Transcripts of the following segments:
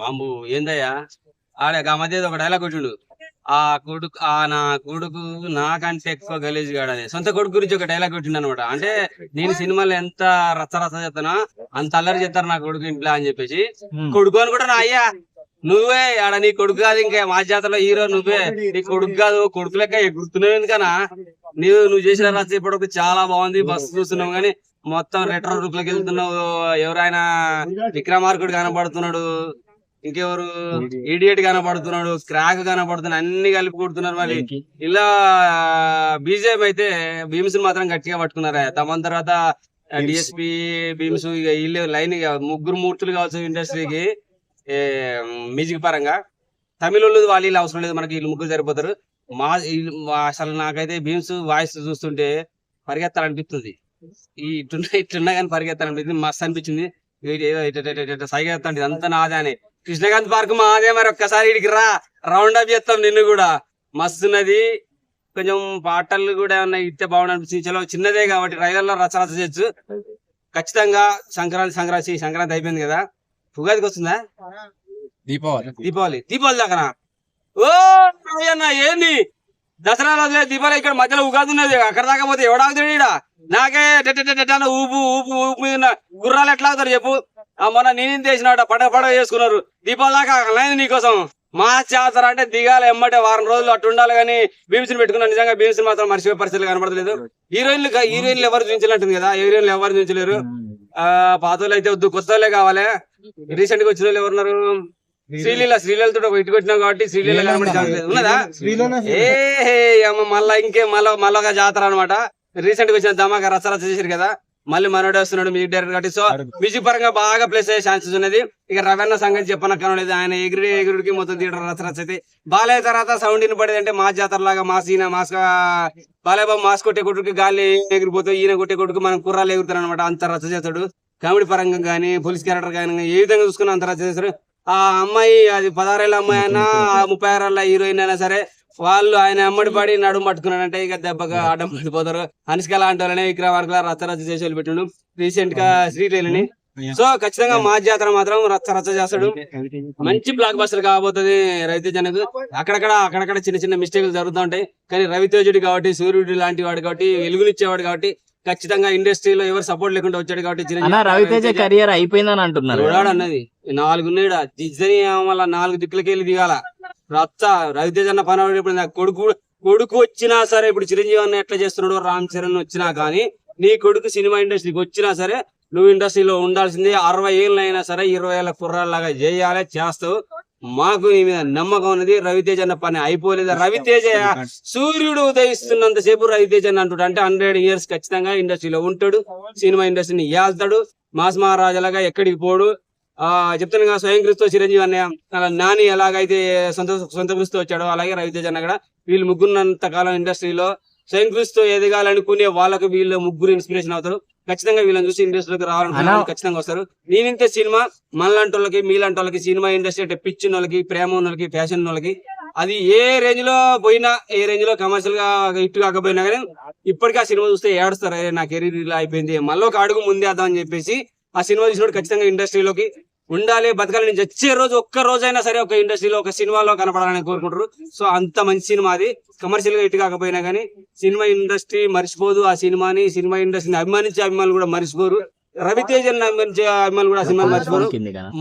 Bomb ఏందయ్యా? ఆడ ఆ మధ్య ఒక డైలాగ్ కొట్టిండు. ఆ కొడుకు ఆ నా కొడుకు నాకంటే ఎక్కువ గలీజ్ గాడని సొంత కొడుకు గురించి ఒక డైలాగ్ కొట్టిండు అనమాట. అంటే నేను సినిమాలో ఎంత రచ్చ రచ్చ చేస్తానో అంత అల్లరి చేస్తారు నా కొడుకు ఇంట్లో అని చెప్పేసి. కొడుకు అని కూడా నా అయ్యా నువ్వే ఆడ నీ కొడుకు కాదు ఇంకా మా జాతరలో హీరో నువ్వే. నీ కొడుకు కాదు కొడుకు లెక్క ఎగురుతున్నావు ఎందుకనా నీవు నువ్వు చేసిన రచ్చ ఇప్పటికి చాలా బాగుంది బస్సు చూస్తున్నావు కానీ మొత్తం రెట్రో రూపులోకి వెళ్తున్నావు. ఎవరైనా విక్రమార్కుడు కనపడుతున్నాడు. ఇంకెవరు? ఇడియట్ కనపడుతున్నాడు. క్రాక్ కనపడుతున్నాడు. అన్ని కలిపి కొడుతున్నారు మరి. ఇలా బీజేపీ అయితే భీమ్స్ మాత్రం గట్టిగా పట్టుకున్నారా. తమన్ తర్వాత డిఎస్పి భీమ్స్ ఇక వీళ్ళు లైన్ ముగ్గురు మూర్తులు కావచ్చు ఇండస్ట్రీకి. మ్యూజిక్ పరంగా. తమిళ వాళ్ళు వాళ్ళు అవసరం లేదు. మనకి వీళ్ళు ముగ్గురు సరిపోతారు. మా- అసలు నాకైతే భీమ్స్ వాయిస్ చూస్తుంటే పరిగెత్తాలనిపిస్తుంది. ఈ ఇట్లున్న ఇట్లున్నా కానీ పరిగెత్తాలనిపిస్తుంది మస్తు అనిపించింది. సైగెత్తండి. ఇదంతా నాదే అని. కృష్ణకాంత్ పార్క్ మాదే మరి ఒక్కసారి ఇడికి రా. రౌండ్ అప్ చేస్తాం నిన్ను కూడా. మస్తున్నది కొంచెం పాటలు కూడా ఏమన్నా ఇస్తే బాగుండు అనిపిస్తుంది చలో చిన్నదే కాబట్టి రైలర్లో రచ రచ చేయొచ్చు. ఖచ్చితంగా సంక్రాంతి సంక్రాంతి సంక్రాంతి అయిపోయింది కదా. ఉగాదికి వస్తుందా? దీపావళి. దీపావళి. దీపావళి దాకానా ఓ ఏంది? దసరా రోజులే దీపావళి ఇక్కడ మధ్యలో ఉగాది ఉన్నది. అక్కడ దాకా పోతే ఎవడాగుతాడు ఈడ? నాకే ఊపు ఊపు ఊపు మీద గుర్రాలు ఎట్లా అవుతారు చెప్పు? ఆ మొన్న నేనేం చేసినాడ పండగ పండగ చేసుకున్నారు. దీపావళి దాకా లేదు నీకోసం. మా జాతర అంటే దిగాలి ఎమ్మటే వారం రోజులు అటు ఉండాలి కానీ భీమ్స్ని పెట్టుకున్నా నిజంగా భీమ్స్ని మాత్రం మర్చిపోయే పరిస్థితులు కనబడలేదు హీరోయిన్లు హీరోయిన్లు ఎవరు చూపించాలంటుంది కదా? హీరోయిన్లు ఎవరు చూపించలేరు? ఆ పాత అయితే వద్దు కొత్త వాళ్ళే కావాలి. రీసెంట్గా వచ్చిన వాళ్ళు ఎవరున్నారు? శ్రీలీల శ్రీలీలతో ఇటు కొట్టినాం కాబట్టి శ్రీలీల కనబడి. ఉన్నదా? ఏ హే, అమ్మ మళ్ళా ఇంకే మళ్ళా మళ్ళా జాతర అనమాట రీసెంట్గా వచ్చిన ధమాకా రచ్చ రచ్చ చేశారు కదా మళ్ళీ మనోడే వస్తున్నాడు మ్యూజిక్ డైరెక్టర్ కాబట్టి. సో మ్యూజిక్ పరంగా బాగా ప్లేస్ అయ్యే ఛాన్సెస్ ఉన్నది. ఇక రవణ సంగతి చెప్పనక్కర్లేదు ఆయన ఎగిరి ఎగురుడికి మొత్తం థియేటర్ రచ్చ రచ్చ అయితే బాలయ్య తర్వాత సౌండ్ వినపడేది అంటే మా జాతర లాగా మా సీన మాస్ బాలయ్య బాబు మాస్ కొట్టే కొట్టుకు గాలి ఎగిరిపోతే ఈయన కొట్టే కొట్టుకు మనం కుర్రాలు ఎగురుతారు అనమాట అంత రచ్చ చేస్తాడు. కామెడీ పరంగా కానీ పోలీస్ క్యారెక్టర్ కానీ ఏ విధంగా చూసుకున్నా అంత రచ్చ చేస్తారు ఆ అమ్మాయి అది పదహారేళ్ళ అమ్మాయి అయినా ముప్పై ఆరేళ్ళ హీరోయిన్ అయినా సరే వాళ్ళు ఆయన అమ్మడి పడి నడుము పట్టుకున్నాడంటే ఇక దెబ్బగా అడ్డం పడిపోతారు. అనుష్క లాంటి వాళ్ళనే విక్రమార్కుల రచ్చ రచ్చ చేసి వాళ్ళు పెట్టిండు. రీసెంట్గా శ్రీలీలని సో ఖచ్చితంగా మా జాతర మాత్రం రచ్చ రచ్చ చేస్తాడు. మంచి బ్లాక్ బస్టర్ కాబోతుంది రవితేజ్ అనేది అక్కడక్కడ అక్కడక్కడ చిన్న చిన్న మిస్టేక్లు జరుగుతూ ఉంటాయి. కానీ రవితేజుడు కాబట్టి సూర్యుడు లాంటి వాడు కాబట్టి వెలుగునిచ్చేవాడు కాబట్టి ఖచ్చితంగా ఇండస్ట్రీలో ఎవరు సపోర్ట్ లేకుండా వచ్చాడు కాబట్టి రవితేజ కెరియర్ అయిపోయిందని అంటున్నారు. చూడాడు అన్నది నాలుగు వల్ల నాలుగు దిక్కులకి వెళ్ళి దిగాల? రచ్చ రవితేజ అన్న పని ఇప్పుడు కొడుకు కొడుకు వచ్చినా సరే ఇప్పుడు చిరంజీవి అన్న ఎట్లా చేస్తున్నాడు రామ్ చరణ్ వచ్చినా కానీ నీ కొడుకు సినిమా ఇండస్ట్రీకి వచ్చినా సరే నువ్వు ఇండస్ట్రీలో ఉండాల్సింది అరవై ఏళ్ళైనా సరే ఇరవై ఏళ్ళ కుర్రాళ్ళగా చేయాలి చేస్తావు మాకు నీ మీద నమ్మకం ఉన్నది. రవితేజ అన్న పని అయిపోలేదు? రవితేజ సూర్యుడు ఉదయిస్తున్నంత సేపు రవితేజ అని అంటాడు. అంటే హండ్రెడ్ ఇయర్స్ ఖచ్చితంగా ఇండస్ట్రీలో ఉంటాడు సినిమా ఇండస్ట్రీని ఏళ్తాడు మాస్ మహారాజాలాగా ఎక్కడికి పోడు చెప్తాను కదా స్వయం క్రిస్తు చిరంజీవి అన్నయ్య అలా నాని ఎలాగైతే సొంత సొంత క్రిస్తు వచ్చాడో అలాగే రవితేజ అన్న కూడా వీళ్ళు ముగ్గురున్నంత కాలం ఇండస్ట్రీలో స్వయం క్రిస్తు ఎదగాలనుకునే వాళ్ళకు వీళ్ళు ముగ్గురు ఇన్స్పిరేషన్ అవుతారు. ఖచ్చితంగా వీళ్ళని చూసి ఇండస్ట్రీలోకి రావాలనుకునే వాళ్ళు ఖచ్చితంగా వస్తారు. నేనింతే సినిమా మనలాంటి వాళ్ళకి మీలాంటి వాళ్ళకి సినిమా ఇండస్ట్రీ అంటే పిచ్చిన వాళ్ళకి ప్రేమ ఉన్న వాళ్ళకి ఫ్యాషన్ వాళ్ళకి అది ఏ రేంజ్లో పోయినా ఏ రేంజ్లో కమర్షియల్గా హిట్ కాకపోయినా కానీ ఇప్పటికీ ఆ సినిమా చూస్తే ఏడుస్తారు. "అరే, నా కెరీర్ ఇలా అయిపోయింది మళ్ళీ ఒక అడుగు ముందేద్దాం అని చెప్పేసి ఆ సినిమా చూసినప్పుడు ఖచ్చితంగా ఇండస్ట్రీలోకి ఉండాలి బతకాలి. నుంచి వచ్చే రోజు ఒక్క రోజైనా సరే ఒక ఇండస్ట్రీలో ఒక సినిమాలో కనపడాలని కోరుకుంటారు. సో అంత మంచి సినిమా అది. కమర్షియల్గా హిట్ కాకపోయినా కానీ సినిమా ఇండస్ట్రీ మర్చిపోదు. ఆ సినిమాని సినిమా ఇండస్ట్రీని అభిమానించే అభిమానులు కూడా మర్చిపోరు. రవితేజ అభిమానించే అభిమానులు కూడా ఆ సినిమా మర్చిపోరు.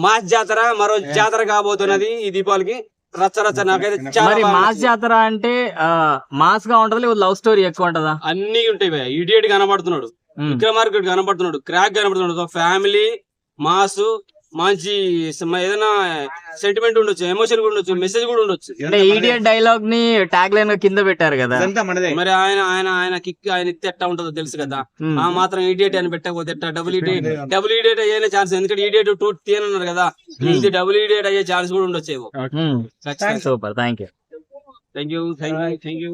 మా జాతర మరో జాతర కాబోతున్నది ఈ దీపావళికి. రచ్చ రచ్చ నాకైతే చాలా మరి బాగా మాస్. జాతర అంటే మాస్గా ఉంటది లేదా లవ్ స్టోరీ ఎక్కువ ఉంటదా? అన్ని ఉంటాయి ఇడియట్ కనబడుతున్నాడు. విక్రమార్కుడు కనబడుతున్నాడు. క్రాక్ కనబడుతున్నాడు. సో ఫ్యామిలీ మాస్ మంచి ఏదైనా సెంటిమెంట్ ఉండొచ్చు ఎమోషన్ కూడా ఉండొచ్చు మెసేజ్ కూడా ఉండొచ్చు. అంటే ఈడియట్ డైలాగ్ని ట్యాగ్ లైన్ కింద పెట్టారు కదా. మరి ఆయన ఆయన ఆయన కిక్ ఆయన ఇస్తే ఎట్టా ఉంటుందో తెలుసు కదా. ఆ మాత్రం ఈడియట్ అని పెట్టకపోతే ఎట్టా? డబుల్ ఈడియట్ డబుల్ ఈడియట్ అయ్యే ఛాన్స్ ఎందుకంటే ఈడియట్ టూ తీయనున్నారు కదా. ఇది డబుల్ ఈడియట్ అయ్యే ఛాన్స్ కూడా. ఖచ్చితంగా. Super thank you thank you thank you